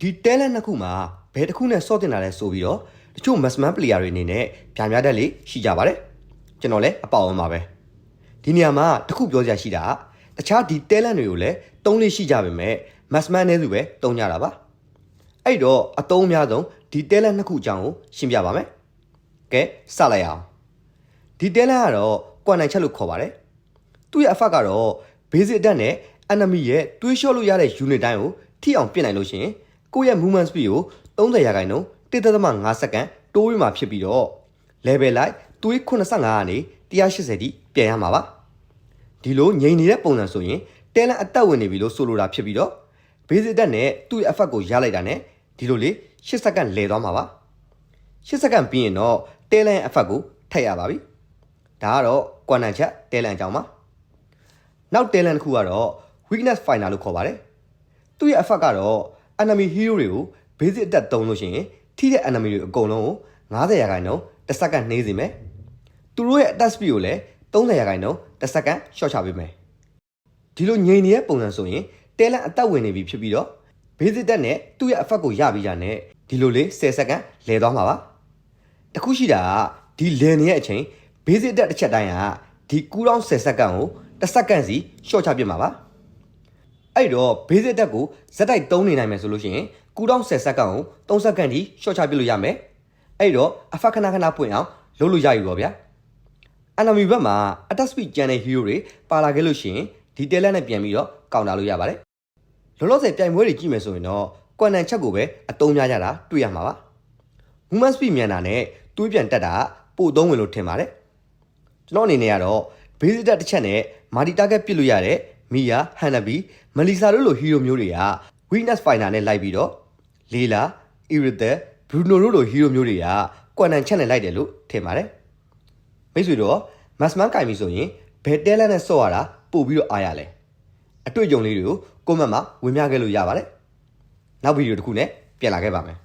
ဒီ talent နှစ်ခုမှာဘယ်တစ်ခုနဲ့စော့တင်တာလဲဆိုပြီးတော့တချို့ maxman player တွေအနေနဲ့ဗျာများတက်လေးရှိကြပါတယ်ကျွန်တော်လည်းအပေါအောင်ပါပဲဒီနေရာမှာတစ်ခုပြောစရာရှိတာကတခြားဒီ talent တွေကိုလည်းတုံးလေးရှိကြပါမယ် maxman နဲ့သူပဲတုံးကြတာပါအဲ့တော့အတုံးအများဆုံးဒီ talent နှစ်ခုအကြောင်းကိုရှင်းပြပါမယ်ကဲစလိုက်အောင်ဒီ talent ကတော့ကွမ်နိုင်ချက်လို့ခေါ်ပါတယ်သူ့ရဲ့အဖက်ကတော့ basic အတက်နဲ့ enemy ရဲ့တွေးလျှော့လို့ရတဲ့ unit တိုင်းကိုထိအောင်ပြင်နိုင်လို့ရှိရင် ကိုယ့်ရဲ့ movement speed ကို30ရာခိုင်နှုန်း1.5စက္ကန့်တိုးပြီးမှဖြစ်ပြီးတော့ level လိုက်တွေး85ကနေ180တိပြန်ရမှာပါဒီလိုငြိမ်နေတဲ့ပုံစံဆိုရင် talent အသက်ဝင်နေပြီလို့ဆိုလိုတာဖြစ်ပြီးတော့ basic တက်နဲ့သူ့ရဲ့ effect ကိုရလိုက်တာနဲ့ဒီလိုလေ8စက္ကန့်လဲသွားမှာပါ8စက္ကန့်ပြီးရင်တော့ talent ရဲ့ effect ကိုထည့်ရပါပြီဒါကတော့ quantum chat talent အကြောင်းပါနောက် talent တစ်ခုကတော့ weakness finder လို့ခေါ်ပါတယ်သူ့ရဲ့ effect ကတော့ enemy hero တွေကို basic အတက်သုံးလို့ရှိရင်ထိတဲ့ enemy တွေအကုန်လုံးကို90ရာခိုင်နှုန်းတစ်စက္ကန့်နှေးစေမယ်သူတို့ရဲ့ attack speed ကိုလည်း30ရာခိုင်နှုန်းတစ်စက္ကန့် short ချပေးမယ်ဒီလိုငြိမ်နေတဲ့ပုံစံဆိုရင် talent အသက်ဝင်နေပြီဖြစ်ပြီးတော့ basic တက်နဲ့သူ့ရဲ့ effect ကိုရပြီးကြနဲ့ဒီလိုလေး10စက္ကန့်လဲသွားမှာပါတခုရှိတာကဒီလဲနေတဲ့အချိန် basic တက်တစ်ချက်တိုင်းကဒီကူးတောင်း10စက္ကန့်ကိုတစ်စက္ကန့်စီ short ချပြစ်မှာပါ အဲ့တော့ basic တက်ကိုဇက်တိုက်သုံးနေနိုင်မယ်ဆိုလို့ရှိရင်ကူတောင်း10စက္ကန့်ကို3စက္ကန့်ထိ short ချပြလို့ရမယ်အဲ့တော့အဖက်ခဏခဏပွင့်အောင်လုပ်လို့ရပြီပေါ့ဗျာ enemy ဘက်မှာ attack speed ကျန်တဲ့ hero တွေပါလာခဲ့လို့ရှိရင်ဒီ talent နဲ့ပြန်ပြီးတော့ကောင်တာလို့ရပါတယ်လောလောဆယ်ပြိုင်ပွဲတွေကြည့်မယ်ဆိုရင်တော့ quantum ချက်ကိုပဲအတုံးများကြတာတွေ့ရမှာပါ movement speed မြန်တာနဲ့တွေးပြန်တက်တာပို့သုံးဝင်လို့ထင်ပါတယ်ကျွန်တော်အနေနဲ့ကတော့ basic တက်တစ်ချက်နဲ့ multi target ပစ်လို့ရတဲ့ Mia, Hanabi, Melissa တို့လို hero မျိုးတွေက weakness finder နဲ့လိုက်ပြီးတော့ Leila, Iritha, Bruno တို့လို hero မျိုးတွေက quantum ချက်နဲ့လိုက်တယ်လို့ထင်ပါတယ်မိတ်ဆွေတို့ Masman ကင်ပြီဆိုရင်ဘယ် talent နဲ့ဆော့ရတာပို့ပြီးတော့အားရလဲအတွေ့အကြုံလေးတွေကို comment မှာဝင်ပြခဲ့လို့ရပါတယ်နောက်ဗီဒီယိုတစ်ခုနဲ့ပြန်လာခဲ့ပါမယ်